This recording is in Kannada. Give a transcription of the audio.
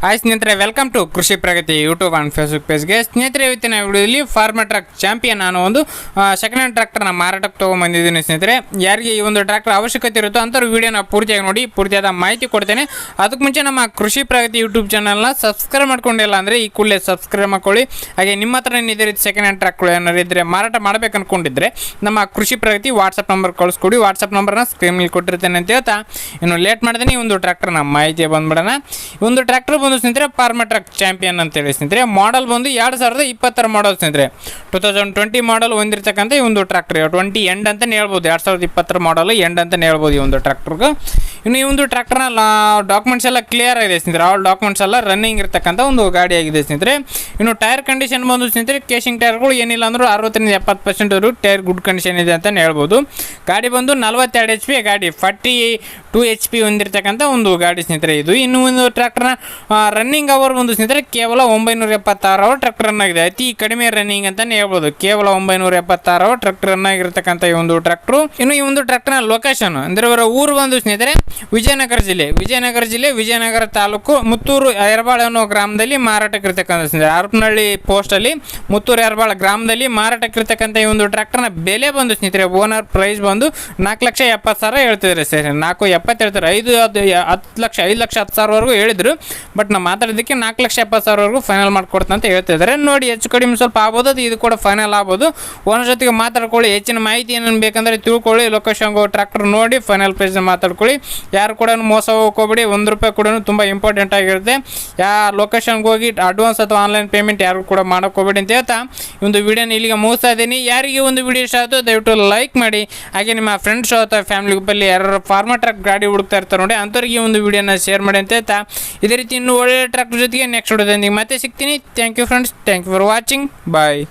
ಹಾಯ್ ಸ್ನೇಹಿತರೆ welcome to Krishi Pragati YouTube and Facebook ಪೇಜ್ಗೆ ಸ್ನೇಹಿತರೆ, ಇವತ್ತಿನ ವಿಡಿಯೋದಲ್ಲಿ ಫಾರ್ಮರ್ ಟ್ರಕ್ ಚಾಂಪಿಯನ್ ಅನ್ನೋ ಒಂದು ಸೆಕೆಂಡ್ ಹ್ಯಾಂಡ್ ಟ್ರ್ಯಾಕ್ಟರ್ನ ಮಾರಾಟಕ್ಕೆ ತೊಗೊಂಬಂದಿದ್ದೀನಿ ಸ್ನೇಹಿತರೆ. ಯಾರಿಗೆ ಈ ಒಂದು ಟ್ರ್ಯಾಕ್ಟರ್ ಅವಶ್ಯಕತೆ ಇರುತ್ತೋ ಅಂಥವ್ರು ವೀಡಿಯೋನ ಪೂರ್ತಿಯಾಗಿ ನೋಡಿ, ಪೂರ್ತಿಯಾದ ಮಾಹಿತಿ ಕೊಡ್ತೇನೆ. ಅದಕ್ಕೆ ಮುಂಚೆ ನಮ್ಮ ಕೃಷಿ ಪ್ರಗತಿ ಯೂಟ್ಯೂಬ್ ಚಾನಲ್ನ ಸಬ್ಸ್ಕ್ರೈಬ್ ಮಾಡ್ಕೊಂಡಿಲ್ಲ ಅಂದರೆ ಈ ಕೂಡಲೇ ಸಬ್ಸ್ಕ್ರೈಬ್ ಮಾಡ್ಕೊಳ್ಳಿ. ಹಾಗೆ ನಿಮ್ಮ ಹತ್ರ ಇದೇ ರೀತಿ ಸೆಕೆಂಡ್ ಹ್ಯಾಂಡ್ ಟ್ರ್ಯಾಕ್ಗಳು ಏನಾದ್ರು ಇದ್ದರೆ ಮಾರಾಟ ಮಾಡಬೇಕು ಅನ್ಕೊಂಡಿದ್ರೆ ನಮ್ಮ ಕೃಷಿ ಪ್ರಗತಿ ವಾಟ್ಸಪ್ ನಂಬರ್ ಕಳಿಸ್ಕೊಡಿ. ವಾಟ್ಸಪ್ ನಂಬರ್ನ ಸ್ಕ್ರೀನ್ ಮೇಲೆ ಕೊಟ್ಟಿರ್ತೇನೆ ಅಂತ ಹೇಳ್ತಾ. ಇನ್ನು ಲೇಟ್ ಮಾಡ್ದೇನೆ ಈ ಒಂದು ಟ್ರ್ಯಾಕ್ಟರ್ನ ಮಾಹಿತಿ ಬಂದ್ಬಿಡೋಣ. ಒಂದು ಟ್ರ್ಯಾಕ್ಟರ್ ಬಂದು ಸ್ನೇಹಿತರೆ ಪಾರ್ಮ ಟ್ರಕ್ ಚಾಂಪಿಯನ್ ಅಂತೇಳಿ ಸ್ನೇಹಿತರೆ ಮಾಡಲ್ ಬಂದು ಎರಡು ಸಾವಿರದ ಇಪ್ಪತ್ತರ ಮಾಡಲ್ ಸ್ನೇಹಿತರೆ. ಟೂ ತೌಸಂಡ್ ಟ್ವೆಂಟಿ ಮಾಡಲ್ ಹೊಂದಿರತಕ್ಕಂಥ ಈ ಒಂದು ಟ್ರ್ಯಾಕ್ಟರ್ ಟ್ವೆಂಟಿ ಎಂಡ್ ಅಂತಲೇ ಹೇಳ್ಬೋದು. ಎರಡು ಸಾವಿರದ ಇಪ್ಪತ್ತರ ಮಾಡಲ್ ಎಂಡ್ ಅಂತಲೇ ಹೇಳ್ಬೋದು ಈ ಒಂದು ಟ್ರ್ಯಾಕ್ಟರ್ಗೆ ಇನ್ನು ಈ ಒಂದು ಟ್ರ್ಯಾಕ್ಟರ್ನ ಡಾಕ್ಯುಮೆಂಟ್ಸ್ ಎಲ್ಲ ಕ್ಲಿಯರ್ ಆಗಿದೆ ಸ್ನೇಹಿತರೆ. ಆಲ್ ಡಾಕ್ಯುಮೆಂಟ್ಸ್ ಎಲ್ಲ ರನ್ನಿಂಗ್ ಇರ್ತಕ್ಕಂಥ ಒಂದು ಗಾಡಿ ಆಗಿದೆ ಸ್ನೇಹಿತರೆ. ಇನ್ನು ಟೈರ್ ಕಂಡೀಷನ್ ಬಂದು ಸ್ನೇಹಿತರೆ ಕೇಶಿಂಗ್ ಟೈರ್ಗಳು ಏನಿಲ್ಲ ಅಂದರೂ ಅರವತ್ತರಿಂದ ಎಪ್ಪತ್ತು ಪರ್ಸೆಂಟ್ ಟೈರ್ ಗುಡ್ ಕಂಡೀಷನ್ ಇದೆ ಅಂತಲೇ ಹೇಳ್ಬೋದು. ಗಾಡಿ ಬಂದು ನಲ್ವತ್ತೆರಡು ಎಚ್ ಪಿ ಗಾಡಿ ಫಾರ್ಟಿ ಟು ಎಚ್ ಪಿ ಹೊಂದಿರತಕ್ಕಂಥ ಒಂದು ಗಾಡಿ ಸ್ನೇಹಿತರೆ ಇದು. ಇನ್ನು ಒಂದು ಟ್ರ್ಯಾಕ್ಟರ್ನ ರನ್ನಿಂಗ್ ಅವರ್ ಒಂದು ಸ್ನೇಹಿತರೆ ಕೇವಲ ಒಂಬೈನೂರ ಎಪ್ಪತ್ತಾರು ಅವರ್ ಟ್ರ್ಯಾಕ್ಟರ್ ರನ್ ಆಗಿದೆ. ಅತಿ ಕಡಿಮೆ ರನ್ನಿಂಗ್ ಅಂತಲೇ ಹೇಳ್ಬೋದು. ಕೇವಲ ಒಂಬೈನೂರ ಎಪ್ಪತ್ತಾರು ಅವರ್ ಟ್ರ್ಯಾಕ್ಟರ್ ರನ್ ಈ ಒಂದು ಟ್ರ್ಯಾಕ್ಟ್ರು ಇನ್ನು ಈ ಒಂದು ಟ್ರ್ಯಾಕ್ಟರ್ನ ಲೊಕೇಶನ್ ಅಂದರೆ ಅವರ ಊರು ಬಂದು ಸ್ನೇಹಿತರೆ ವಿಜಯನಗರ ಜಿಲ್ಲೆ. ವಿಜಯನಗರ ಜಿಲ್ಲೆ, ವಿಜಯನಗರ ತಾಲೂಕು ಮುತ್ತೂರು ಎರಬಾಳ ಅನ್ನೋ ಗ್ರಾಮದಲ್ಲಿ ಮಾರಾಟಕ್ಕಿರ್ತಕ್ಕಂಥ ಸ್ನೇಹಿತರೆ ಹರಪನಹಳ್ಳಿ ಪೋಸ್ಟಲ್ಲಿ ಮುತ್ತೂರು ಎರಬಾಳ ಗ್ರಾಮದಲ್ಲಿ ಮಾರಾಟಕ್ಕಿರ್ತಕ್ಕಂಥ ಈ ಒಂದು ಟ್ರ್ಯಾಕ್ಟರ್ನ ಬೆಲೆ ಬಂದು ಸ್ನೇಹಿತರೆ ಓನರ್ ಪ್ರೈಸ್ ಬಂದು ನಾಲ್ಕು ಲಕ್ಷ ಎಪ್ಪತ್ತು ಸಾವಿರ ಹೇಳ್ತಿದ್ದಾರೆ ಸರ್. ನಾಲ್ಕು ಎಪ್ಪತ್ತು ಹೇಳ್ತಾರೆ ಐದು ಅದು ಹತ್ತು ಲಕ್ಷ, ಐದು ಲಕ್ಷ, ಹತ್ತು ಸಾವಿರವರೆಗೂ ಹೇಳಿದ್ರು ಬಟ್ ನಾವು ಮಾತಾಡೋದಕ್ಕೆ ನಾಲ್ಕು ಲಕ್ಷ ಎಪ್ಪತ್ತು ಸಾವಿರವರೆಗೂ ಫೈನಲ್ ಮಾಡಿಕೊಡ್ತಂತ ಹೇಳ್ತಿದ್ದಾರೆ. ನೋಡಿ, ಹೆಚ್ಚು ಕಡಿಮೆ ಸ್ವಲ್ಪ ಆಗ್ಬೋದು, ಅದು ಇದು ಕೂಡ ಫೈನಲ್ ಆಗ್ಬೋದು. ಓನರ್ ಜೊತೆಗೆ ಮಾತಾಡ್ಕೊಳ್ಳಿ, ಹೆಚ್ಚಿನ ಮಾಹಿತಿ ಏನೇನು ಬೇಕಂದರೆ ತಿಳ್ಕೊಳ್ಳಿ ಲೊಕೇಶನ್ ಟ್ರ್ಯಾಕ್ಟರ್ ನೋಡಿ ಫೈನಲ್ ಪ್ರೈಸ್ ಮಾತಾಡ್ಕೊಳ್ಳಿ. ಯಾರು ಕೂಡ ಮೋಸ ಹೋಗ್ಕೋಬೇಡಿ ಒಂದು ರೂಪಾಯಿ ಕೂಡ ತುಂಬ ಇಂಪಾರ್ಟೆಂಟ್ ಆಗಿರುತ್ತೆ. ಯಾ ಲೊಕೇಶನ್ಗೆ ಹೋಗಿ ಅಡ್ವಾನ್ಸ್ ಅಥವಾ ಆನ್ಲೈನ್ ಪೇಮೆಂಟ್ ಯಾರು ಕೂಡ ಮಾಡೋಕ್ಕೋಗ್ಬೇಡಿ ಅಂತ ಹೇಳ್ತಾ ಒಂದು ವಿಡಿಯೋನ ಇಲ್ಲಿಗೆ ಮುಗಿಸ್ತಾ ಇದ್ದೀನಿ. ಯಾರಿಗೆ ಒಂದು ವಿಡಿಯೋ ಇಷ್ಟ ಆಯಿತು ದಯವಿಟ್ಟು ಲೈಕ್ ಮಾಡಿ. ಹಾಗೆ ನಿಮ್ಮ ಫ್ರೆಂಡ್ಸ್ ಅಥವಾ ಫ್ಯಾಮಿಲಿ ಗ್ರೂಪಲ್ಲಿ ಯಾರು ಫಾರ್ಮರ್ ಟ್ರಕ್ ಗಾಡಿ ಹುಡುಕ್ತಾ ಇರ್ತಾರೆ ನೋಡಿ, ಅಂಥವ್ರಿಗೆ ಒಂದು ವಿಡಿಯೋನ ಶೇರ್ ಮಾಡಿ ಅಂತ ಹೇಳ್ತಾ. ಇದೇ ರೀತಿ ಇನ್ನೂ ಒಳ್ಳೆ ಟ್ರಕ್ ಜೊತೆಗೆ ನೆಕ್ಸ್ಟ್ ವಿಡಿಯೋದೊಂದಿಗೆ ಮತ್ತೆ ಸಿಗ್ತೀನಿ. Thank you friends thank you for watching bye